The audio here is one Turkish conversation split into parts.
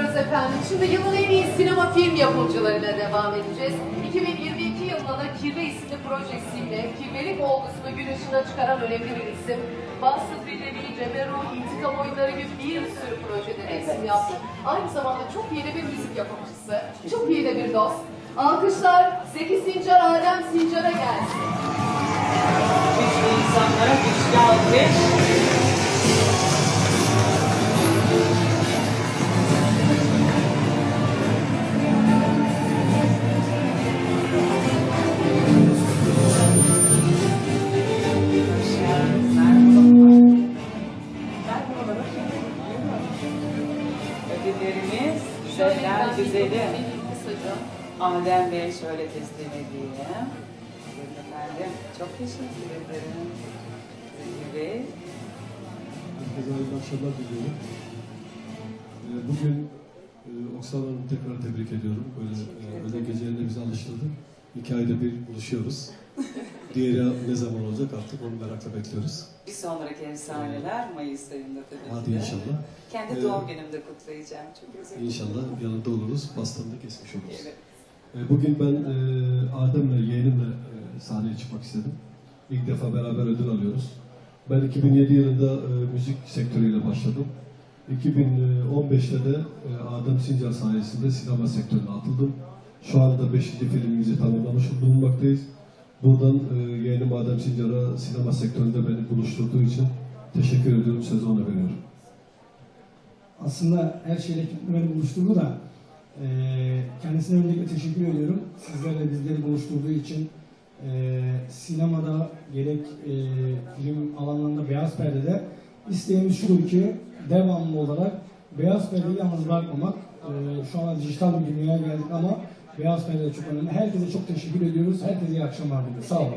ediyoruz efendim. Şimdi yılın en iyi sinema film yapımcılarına devam edeceğiz. 2022 yılında da Kirve isimli projesiyle kirvelik olgusunu gün ışığına çıkaran önemli bir isim. Bahtsız bir Nevi, Cemeru, İntikam Oyunları gibi bir sürü projede resim yaptı. Aynı zamanda çok de bir müzik yapımcısı, çok iyi de bir dost. Alkışlar Zeki Sincar, Adem Sincar'a Ödüllerimiz güzeller güzeli. Adem Bey şöyle teslim edeyim. Efendim. Çok teşekkür ederim. Zeki Bey. Herkese hayırlı akşamlar diliyorum. Ee, Bugün e, Oksana Hanım'ı tekrar tebrik ediyorum. Böyle e, öyle gecelerinde bizi alıştırdı. İki ayda bir buluşuyoruz. Diğeri ne zaman olacak artık onu merakla bekliyoruz. Bir sonraki efsaneler Mayıs ayında tabii ki Hadi de. inşallah. Kendi Ee, doğum günümde kutlayacağım. Çok özür İnşallah yanında oluruz. Pastanı da kesmiş oluruz. Evet. E, Bugün ben e, Adem'le, yeğenimle e, sahneye çıkmak istedim. İlk defa beraber ödül alıyoruz. Ben 2007 yılında e, müzik sektörüyle başladım. 2015'te de e, Adem Sincar sayesinde sinema sektörüne atıldım. Şu anda 5. filmimizi tamamlamış bulunmaktayız. Buradan e, yeğenim Adem Sincar'a sinema sektöründe beni buluşturduğu için teşekkür ediyorum. Sözü ona veriyorum. aslında her şeyle beni buluşturdu da eee kendisine öncelikle teşekkür ediyorum. Sizlerle bizleri buluşturduğu için eee, sinemada gerek eee, film alanlarında beyaz perdede isteğimiz şudur ki devamlı olarak beyaz perdeyi yalnız bırakmamak. Eee, şu an dijital bir dünyaya geldik ama beyaz perde de çok önemli. Herkese çok teşekkür ediyoruz. Herkese iyi akşamlar diliyorum. Sağ olun.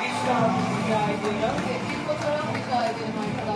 Güçlü alkış rica ediyorum. Bir fotoğraf rica edelim arkadaşlar.